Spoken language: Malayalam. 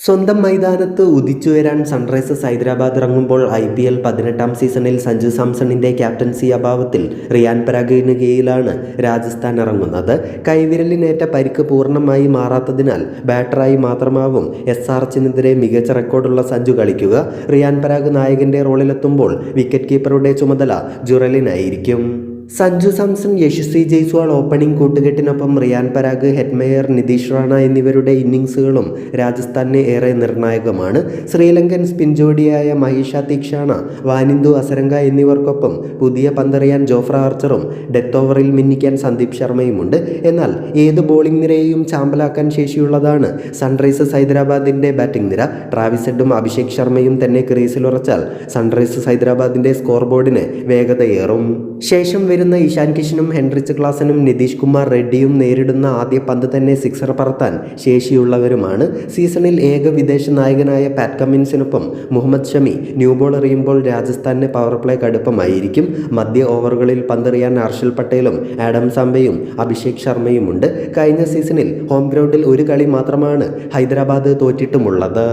സ്വന്തം മൈതാനത്ത് ഉദിച്ചുയരാൻ സൺറൈസേഴ്സ് ഹൈദരാബാദ് ഇറങ്ങുമ്പോൾ ഐ പി എൽ പതിനെട്ടാം സീസണിൽ സഞ്ജു സാംസണിന്റെ ക്യാപ്റ്റൻസി അഭാവത്തിൽ റിയാൻ പരാഗിന് കീഴിലാണ് രാജസ്ഥാൻ ഇറങ്ങുന്നത്. കൈവിരലിനേറ്റ പരിക്ക് പൂർണമായി മാറാത്തതിനാൽ ബാറ്ററായി മാത്രമാവും എസ് ആർ എച്ചിനെതിരെ മികച്ച റെക്കോർഡുള്ള സഞ്ജു കളിക്കുക. റിയാൻ പരാഗ് നായകന്റെ റോളിലെത്തുമ്പോൾ വിക്കറ്റ് കീപ്പറുടെ ചുമതല ജുറലിനായിരിക്കും. സഞ്ജു സാംസൺ യശസ്വി ജയ്സ്വാൾ ഓപ്പണിംഗ് കൂട്ടുകെട്ടിനൊപ്പം റിയാൻ പരാഗ് ഹെഡ്മേയർ നിതീഷ് റാണ എന്നിവരുടെ ഇന്നിംഗ്സുകളും രാജസ്ഥാനെ ഏറെ നിർണായകമാണ്. ശ്രീലങ്കൻ സ്പിൻ ജോഡിയായ മഹീഷ തീക്ഷാണ വാനിന്ദു അസരങ്ക എന്നിവർക്കൊപ്പം പുതിയ പന്തറിയാൻ ജോഫ്ര ആർച്ചറും ഡെത്ത് ഓവറിൽ മിന്നിക്കാൻ സന്ദീപ് ശർമ്മയുമുണ്ട്. എന്നാൽ ഏത് ബോളിംഗ് നിരയെയും ചാമ്പലാക്കാൻ ശേഷിയുള്ളതാണ് സൺറൈസേഴ്സ് ഹൈദരാബാദിന്റെ ബാറ്റിംഗ് നിര. ട്രാവിസ് ഹെഡും അഭിഷേക് ശർമ്മയും തന്നെ ക്രീസിലുറച്ചാൽ സൺറൈസേഴ്സ് ഹൈദരാബാദിന്റെ സ്കോർ ബോർഡിന് വേഗതയേറും. ശേഷം വരുന്ന ഇഷാൻ കിഷനും ഹെൻറിച്ച് ക്ലാസനും നിതീഷ് കുമാർ റെഡ്ഡിയും നേരിടുന്ന ആദ്യ പന്ത് തന്നെ സിക്സർ പറത്താൻ ശേഷിയുള്ളവരുമാണ്. സീസണിൽ ഏക വിദേശ നായകനായ പാറ്റ് കമ്മിൻസിനൊപ്പം മുഹമ്മദ് ഷമി ന്യൂ ബോൾ എറിയുമ്പോൾ രാജസ്ഥാനിന് പവർ പ്ലേ കടുപ്പമായിരിക്കും മധ്യ ഓവറുകളിൽ പന്തെറിയാൻ ഹർഷൽ പട്ടേലും ആഡം സാംബയും അഭിഷേക് ശർമ്മയുമുണ്ട്. കഴിഞ്ഞ സീസണിൽ ഹോം ഗ്രൗണ്ടിൽ ഒരു കളി മാത്രമാണ് ഹൈദരാബാദ് തോറ്റിട്ടുമുള്ളത്.